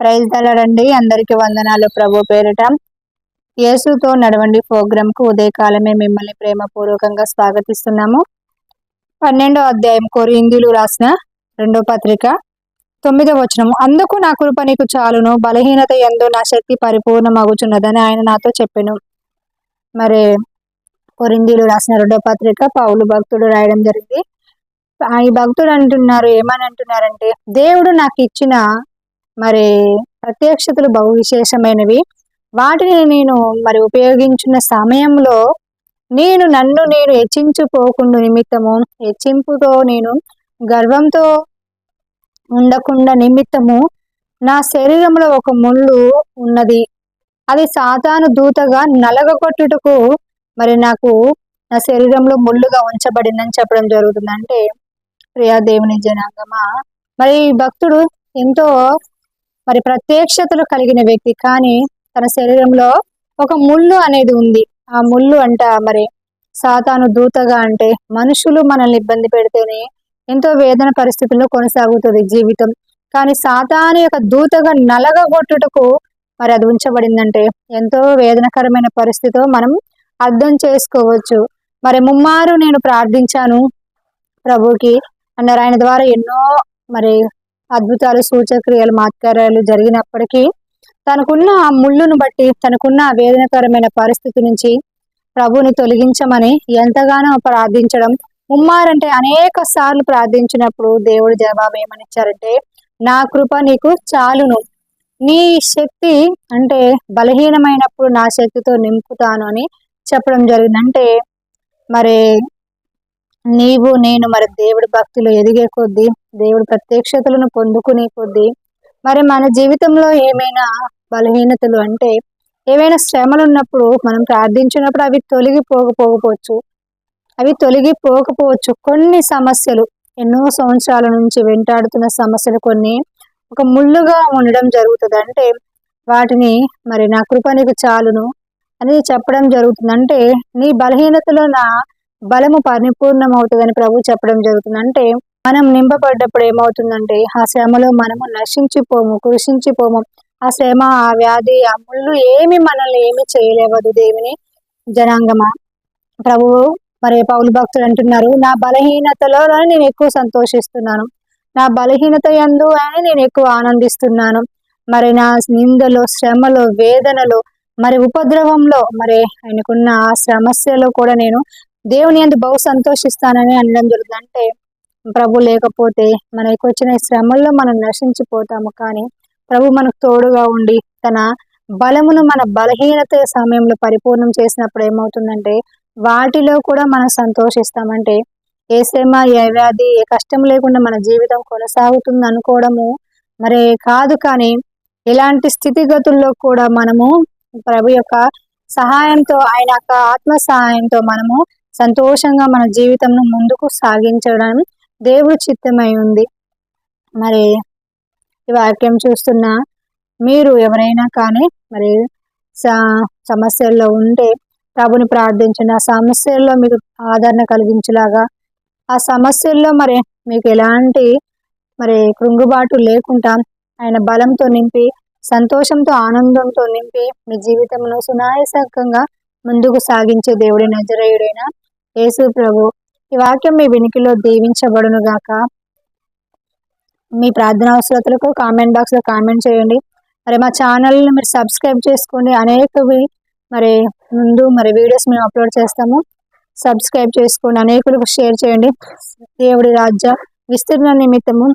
Praise తలడండి అందరికి వందనాలు ప్రభు పేరిట. యేసుతో నడవండి ప్రోగ్రామ్కు ఉదయకాలమే మిమ్మల్ని ప్రేమపూర్వకంగా స్వాగతిస్తున్నాము. పన్నెండో అధ్యాయం కొరిందులు రాసిన రెండో పత్రిక తొమ్మిదో వచనము. అందుకు నా కృప నీకు చాలును బలహీనత ఎందు నా శక్తి పరిపూర్ణమగుచున్నదని ఆయన నాతో చెప్పాను. మరి కొరిందీలు రాసిన రెండో పత్రిక పౌలు భక్తుడు రాయడం జరిగింది. ఈ భక్తుడు అంటున్నారు ఏమని అంటున్నారంటే దేవుడు నాకు ఇచ్చిన మరి ప్రత్యక్షతలు బహు విశేషమైనవి. వాటిని నేను మరి ఉపయోగించిన సమయంలో నేను నన్ను నేను హెచ్చించుకోకుండా నిమిత్తము హెచ్చింపుతో నేను గర్వంతో ఉండకుండా నిమిత్తము నా శరీరంలో ఒక ముళ్ళు ఉన్నది. అది సాతాను దూతగా నలగొట్టుటకు మరి నాకు నా శరీరంలో ముళ్ళుగా ఉంచబడిందని చెప్పడం జరుగుతుంది అంటే ప్రియా దేవుని జనాంగమా. మరి భక్తుడు ఎంతో మరి ప్రత్యక్షతలు కలిగిన వ్యక్తి. కానీ తన శరీరంలో ఒక ముళ్ళు అనేది ఉంది. ఆ ముళ్ళు అంట మరి సాతాను దూతగా అంటే మనుషులు మనల్ని ఇబ్బంది పెడితేనే ఎంతో వేదన పరిస్థితుల్లో కొనసాగుతుంది జీవితం. కానీ సాతాను యొక్క దూతగా నలగగొట్టుటకు మరి అది ఉంచబడిందంటే ఎంతో వేదనకరమైన పరిస్థితితో మనం అర్థం చేసుకోవచ్చు. మరి ముమ్మారు నేను ప్రార్థించాను ప్రభుకి అన్నారు. ఆయన ద్వారా ఎన్నో మరి అద్భుతాలు సూచక్రియలు మాత్కార్యాలు జరిగినప్పటికీ తనకున్న ఆ ముళ్ళును బట్టి తనకున్న వేదనకరమైన పరిస్థితి నుంచి ప్రభుని తొలగించమని ఎంతగానో ప్రార్థించడం ముమ్మారంటే అనేక సార్లు ప్రార్థించినప్పుడు దేవుడు జవాబు ఏమనిచ్చారంటే నా కృప నీకు చాలును. నీ శక్తి అంటే బలహీనమైనప్పుడు నా శక్తితో నింపుతాను అని చెప్పడం జరిగింది అంటే మరి నీవు నేను మరి దేవుడి భక్తులు ఎదిగే కొద్దీ దేవుడి ప్రత్యక్షతలను పొందుకునే కొద్దీ మరి మన జీవితంలో ఏమైనా బలహీనతలు అంటే ఏవైనా శ్రమలు ఉన్నప్పుడు మనం ప్రార్థించినప్పుడు అవి తొలగిపోకపోకపోవచ్చు అవి తొలగిపోకపోవచ్చు కొన్ని సమస్యలు ఎన్నో సంవత్సరాల నుంచి వెంటాడుతున్న సమస్యలు కొన్ని ఒక ముళ్ళుగా ఉండడం జరుగుతుంది అంటే వాటిని మరి నా కృప నీకు చాలును అని చెప్పడం జరుగుతుంది అంటే నీ బలహీనతలో నా బలము పరిపూర్ణమవుతుందని ప్రభు చెప్పడం జరుగుతుంది. అంటే మనం నింపబడ్డప్పుడు ఏమవుతుందంటే ఆ శ్రమలో మనము నశించిపోము కృషించిపోము. ఆ శ్రమ ఆ వ్యాధి ఆ ముళ్ళు ఏమి మనల్ని ఏమి చేయలేవదు దేవుని జనాంగమా. ప్రభు మరి పౌలు భక్తులు అంటున్నారు నా బలహీనతలో నేను ఎక్కువ సంతోషిస్తున్నాను. నా బలహీనత ఎందు అని నేను ఎక్కువ ఆనందిస్తున్నాను. మరి నా నిందలో శ్రమలో వేదనలో మరి ఉపద్రవంలో మరి ఆయనకున్న ఆ సమస్యలో కూడా నేను దేవుని అందు బహు సంతోషిస్తానని అనడం జరుగుతుంది. అంటే ప్రభు లేకపోతే మనకి వచ్చిన శ్రమల్లో మనం నశించిపోతాము. కానీ ప్రభు మనకు తోడుగా ఉండి తన బలమును మన బలహీనత సమయంలో పరిపూర్ణం చేసినప్పుడు ఏమవుతుందంటే వాటిలో కూడా మనం సంతోషిస్తామంటే ఏ శ్రమ ఏ వ్యాధి ఏ కష్టం లేకుండా మన జీవితం కొనసాగుతుంది అనుకోవడము మరి కాదు. కానీ ఇలాంటి స్థితిగతుల్లో కూడా మనము ప్రభు యొక్క సహాయంతో ఆయన యొక్క ఆత్మ సహాయంతో మనము సంతోషంగా మన జీవితంను ముందుకు సాగించడం దేవుడు చిత్తమై ఉంది. మరి ఈ వాక్యం చూస్తున్న మీరు ఎవరైనా కానీ మరి సమస్యల్లో ఉంటే ప్రభుని ప్రార్థించిన సమస్యల్లో మీకు ఆదరణ కలిగించేలాగా ఆ సమస్యల్లో మరి మీకు ఎలాంటి మరి కృంగుబాటు లేకుండా ఆయన బలంతో నింపి సంతోషంతో ఆనందంతో నింపి మీ జీవితంలో సునాయసకంగా ముందుకు సాగించే దేవుడి నజరేయుడైన యేసు ప్రభు ఈ వాక్యం మీ వినికిలో దీవించబడును గాక. మీ ప్రార్థన అవసరతలకు కామెంట్ బాక్స్లో కామెంట్ చేయండి. మరి మా ఛానల్ని మీరు సబ్స్క్రైబ్ చేసుకోండి. అనేకవి మరి ముందు మరి వీడియోస్ మేము అప్లోడ్ చేస్తాము. సబ్స్క్రైబ్ చేసుకోండి. అనేకులకు షేర్ చేయండి. దేవుడి రాజ్య విస్తీర్ణ నిమిత్తము